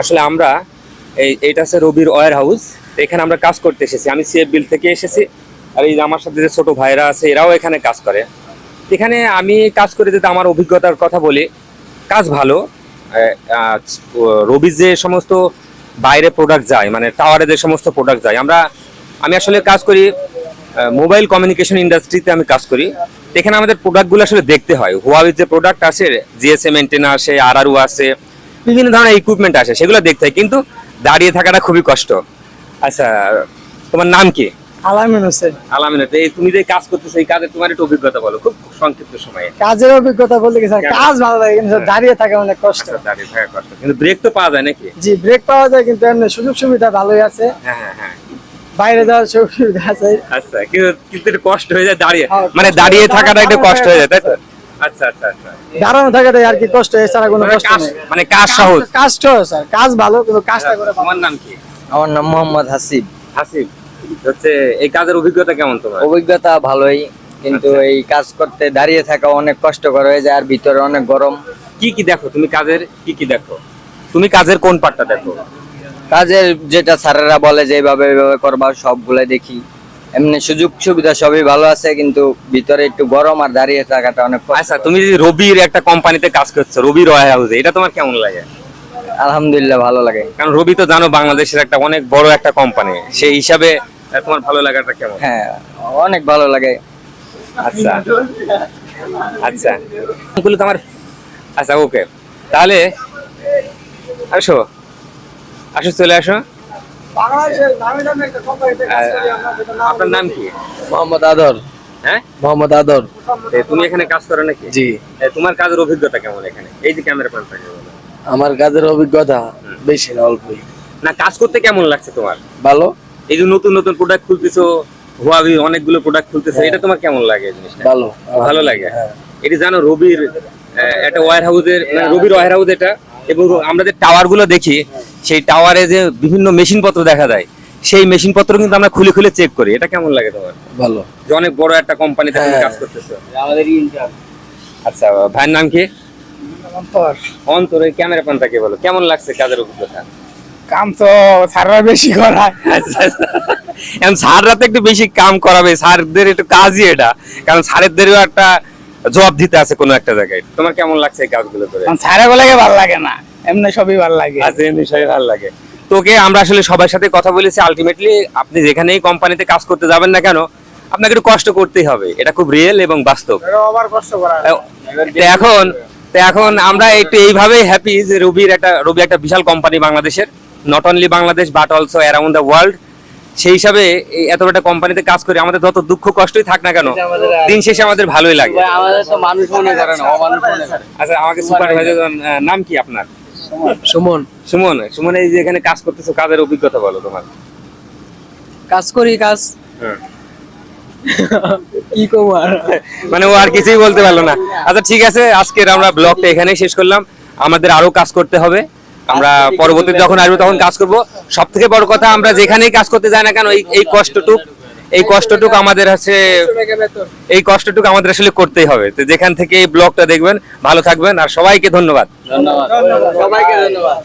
আসলে আমরা এই এটা আছে রবির ওয়ার হাউস। এখানে আমরা কাজ করতে এসেছি। আমি সিএফ বিল থেকে এসেছি আর এই আমার সাথে যে ছোটো ভাইরা আছে, এরাও এখানে কাজ করে। এখানে আমি কাজ করে যদি আমার অভিজ্ঞতার কথা বলি। কাজ ভালো। রবির যে সমস্ত বাইরে প্রোডাক্ট যায় মানে টাওয়ারে যে সমস্ত প্রোডাক্ট যায়, আমরা, আমি আসলে কাজ করি মোবাইল কমিউনিকেশন ইন্ডাস্ট্রিতে আমি কাজ করি। এখানে আমাদের প্রোডাক্টগুলো আসলে দেখতে হয়। হুয়াওয়ের যে প্রোডাক্ট আছে জিএসএম এন্টেনা আর আর আছে বিভিন্ন ধরনের ইকুইপমেন্ট আসে সেগুলো দেখতে হয়। কিন্তু দাঁড়িয়ে থাকাটা খুবই কষ্ট। আচ্ছা তোমার নাম কি? আলামিন হোসেন। আলামিনা এই তুমি যে কাজ করতেছো এই কাজের তোমার একটু অভিজ্ঞতা বলো খুব সংক্ষিপ্ত সময়ে। কাজের অভিজ্ঞতা বলতে কি স্যার কাজ ভালো লাগে কিন্তু দাঁড়িয়ে থাকা অনেক কষ্ট। আচ্ছা, দাঁড়িয়ে থাকা কষ্ট। কিন্তু ব্রেক তো পাওয়া যায় নাকি? জি ব্রেক পাওয়া যায় কিন্তু এমনি সুযোগ সুবিধা ভালোই আছে। হ্যাঁ হ্যাঁ হ্যাঁ। বাইরে যাওয়ার সুযোগ সুবিধা আছে। আচ্ছা কিন্তু কিন্তু কষ্ট হয়ে যায় দাঁড়িয়ে। হ্যাঁ, মানে দাঁড়িয়ে থাকাটা একটু কষ্ট হয়ে যায় তাই তো। আচ্ছা আচ্ছা আচ্ছা। থাকাটাই আর কি কষ্ট এছাড়া কোনো মানে কষ্ট নেই। মানে কাজ সহজ? কাজ সহজ স্যার। কাজ ভালো কিন্তু কাজটা করে ভালো। তোমার নাম কি? আমার নাম মোহাম্মদ হাসিব। হাসিব। হচ্ছে এই কাজের অভিজ্ঞতা কেমন তোমার? অভিজ্ঞতা ভালোই কিন্তু আচ্ছা। এই কাজ করতে দাঁড়িয়ে থাকা অনেক কষ্টকর হয়ে যায় আর ভিতরে অনেক গরম। কি কি দেখো? তুমি কাজের কি কি দেখো? তুমি কাজের কোন পার্টটা দেখো? কাজের যেটা স্যারেরা বলে যে এইভাবে এইভাবে করবা সবগুলাই দেখি। এমনি সুযোগ সুবিধা সবই ভালো আছে কিন্তু ভিতরে একটু গরম আর দাঁড়িয়ে থাকাটা অনেক আচ্ছা তুমি যদি রবির একটা কোম্পানিতে কাজ করছ রবি ওয়ার হাউসে এটা তোমার কেমন লাগে? আলহামদুলিল্লাহ ভালো লাগে। কারণ রবি তো জানো বাংলাদেশের একটা অনেক বড় একটা কোম্পানি সেই হিসাবে তোমার ভালো লাগাটা কেমন? হ্যাঁ অনেক ভালো লাগে। আচ্ছা আচ্ছা। ওগুলো তো আমার আচ্ছা ওকে তাহলে আসো। আসো চলে আসো। আপনার নাম কি? মোহাম্মদ আদর। হ্যাঁ? মোহাম্মদ আদর। তুমি এখানে কাজ করো নাকি? জি। তোমার কাজের অভিজ্ঞতা কেমন এখানে? এই যে ক্যামেরা বলো। আমার কাজের অভিজ্ঞতা বেশি না অল্পই। না কাজ করতে কেমন লাগছে তোমার? ভালো? এই যে নতুন নতুন প্রোডাক্ট খুলতেছো হুয়াবি অনেকগুলো প্রোডাক্ট খুলতেছে এটা তোমার কেমন লাগে এই জিনিসটা? ভালো। ভালো লাগে? হ্যাঁ। এটি জানো রবির আহ, একটা ওয়ার হাউসের মানে রবির ওয়ার হাউস এটা এবং আমরা যে টাওয়ারগুলো দেখি সেই টাওয়ারে যে বিভিন্ন মেশিন পত্র দেখা যায় সেই মেশিন পত্র কিন্তু আমরা খুলে খুলে চেক করি। এটা কেমন লাগে তোমার? ভালো। যে অনেক বড় একটা কোম্পানিতে তুমি হ্যাঁ। কাজ করতেছো। আচ্ছা ভাইয়ের নাম কি? অন্তর। অন্তর এই ক্যামেরা পানটাকে বলো? কেমন লাগছে কাজের অভিজ্ঞতা? কাম তো স্যাররা বেশি করায়। আচ্ছা, আচ্ছা। এখন স্যাররা তো একটু বেশি কাম করাবে স্যারদের একটু কাজই এটা। কারণ স্যারেদেরও একটা জবাব দিতে আছে কোনো একটা জায়গায়। তোমার কেমন লাগছে এই কাজগুলো করে? স্যারে বলে ভালো লাগে না। এমনি সবই ভালো লাগে। আচ্ছা এমনি সবাই ভালো লাগে। তোকে আমরা আসলে সবার সাথে কথা বলেছি আলটিমেটলি আপনি যেখানেই কোম্পানিতে কাজ করতে যাবেন না কেন আপনাকে একটু কষ্ট করতেই হবে। এটা খুব রিয়েল এবং বাস্তব। আবার কষ্ট করা তো এখন তো এখন আমরা একটু এইভাবেই হ্যাপি যে রবির একটা রবি একটা বিশাল কোম্পানি বাংলাদেশের। Not only Bangladesh but also around the world সেই হিসাবে এত বড় একটা কোম্পানিতে কাজ করি আমাদের যত দুঃখ কষ্টই থাক না কেন দিন শেষে আমাদের ভালোই লাগে। আমাদের তো মানুষ মনে করে না অমানুষ মনে করে। আচ্ছা আমাকে সুপারভাইজার নাম কি আপনার? সুমন। সুমন সুমন এই যে এখানে কাজ করতেছো কাজের অভিজ্ঞতা বলো তোমার। কাজ করি কাজ। হুম। কি করব আর? মানে ও আর কিছুই বলতে পারল না। আচ্ছা ঠিক আছে আজকের আমরা ব্লগটা এখানেই শেষ করলাম। আমাদের আরও কাজ করতে হবে। আমরা পরবর্তীতে যখন আসব তখন কাজ করব। সব থেকে বড় কথা আমরা যেখানেই কাজ করতে যাই না কেন এই এই কষ্টটুক এই কষ্টটুক আমাদের আছে এই কষ্টটুক আমাদের আসলে করতেই হবে। তো যেখান থেকে এই ব্লগটা দেখবেন ভালো থাকবেন আর সবাইকে ধন্যবাদ। ধন্যবাদ। সবাইকে ধন্যবাদ।